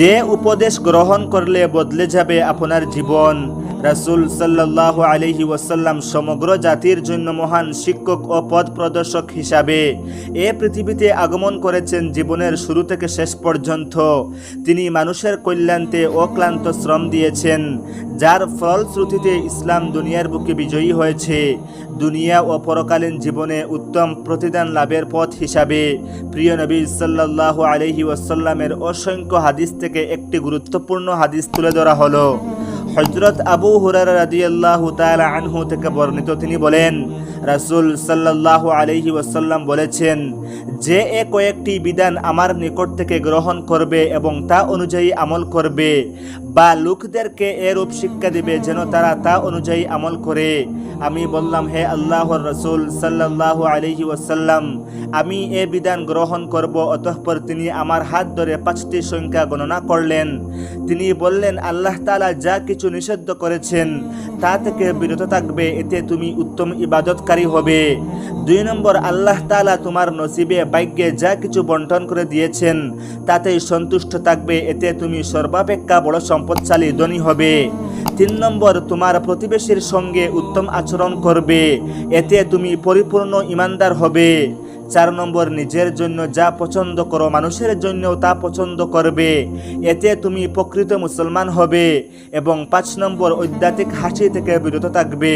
যে উপদেশ গ্রহণ করলে বদলে যাবে আপনার জীবন। রাসূল সাল্লাহ আলহি ওয়াসাল্লাম সমগ্র জাতির জন্য মহান শিক্ষক ও পথ প্রদর্শক হিসাবে এ পৃথিবীতে আগমন করেছেন জীবনের শুরু থেকে শেষ পর্যন্ত। তিনি মানুষের কল্যাণতে অক্লান্ত শ্রম দিয়েছেন, যার ফলশ্রুতিতে ইসলাম দুনিয়ার বুকে বিজয়ী হয়েছে। দুনিয়া ও পরকালীন জীবনে উত্তম প্রতিদান লাভের পথ হিসাবে প্রিয় নবী সাল্লাহ আলহি ওয়াসাল্লামের অসংখ্য হাদিস থেকে একটি গুরুত্বপূর্ণ হাদিস তুলে ধরা হলো। হজরত আবু হুরার রাদিয়াল্লাহু তাআলা আনহু থেকে বর্ণিত, তিনি বলেন, রাসূল সাল্লাল্লাহু আলাইহি ওয়াসাল্লাম বলেছেন, যে এ কয়েকটি বিধান আমার নিকট থেকে গ্রহণ করবে এবং তা অনুযায়ী আমল করবে, বা লোকদেরকে এরূপ শিক্ষা দিবে যেন তারা তা অনুযায়ী আমল করে। আমি বললাম, হে আল্লাহর রসুল সাল্লাল্লাহু আলাইহি ওয়াসাল্লাম, আমি এ বিধান গ্রহণ করব, অতঃপর তিনি আমার হাত ধরে পাঁচটি সংখ্যা গণনা করলেন। তিনি বললেন, আল্লাহ তাআলা যা কিছু নিষিদ্ধ করেছেন। তা থেকে বিরত থাকবে, এতে তুমি উত্তম ইবাদতকারী হবে। দুই নম্বর, আল্লাহ তালা তোমার নসিবে ভাগ্যে যা কিছু বন্টন করে দিয়েছেন, তাতেই সন্তুষ্ট থাকবে, এতে তুমি সর্বাপেক্ষা বড় সম্পদশালী ধনী হবে। তিন নম্বর, তোমার প্রতিবেশীর সঙ্গে উত্তম আচরণ করবে, এতে তুমি পরিপূর্ণ ইমানদার হবে। চার নম্বর, নিজের জন্য যা পছন্দ করো, মানুষের জন্য তা পছন্দ করবে। এতে তুমি প্রকৃত মুসলমান হবে এবং পাঁচ নম্বর ঐদ্যাতিক হাসি থেকে বিরত থাকবে।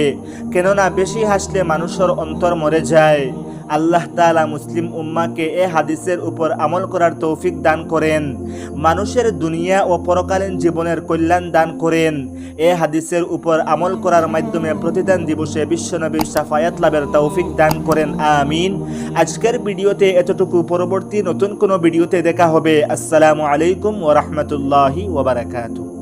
কেননা বেশি হাসলে মানুষের অন্তর মরে যায়। আল্লাহ তাআলা মুসলিম উম্মাকে এ হাদিসের উপর আমল করার তৌফিক দান করেন। মানুষের দুনিয়া ও পরকালীন জীবনের কল্যাণ দান করেন। এ হাদিসের উপর আমল করার মাধ্যমে প্রতিদান দিবসে বিশ্বনবীর সাফায়াত লাভের তৌফিক দান করেন। আমিন। আজকের ভিডিওতে এতটুকু। পরবর্তী নতুন কোনো ভিডিওতে দেখা হবে। আসসালামু আলাইকুম ওয়া রাহমাতুল্লাহি ওয়া বারাকাতুহু।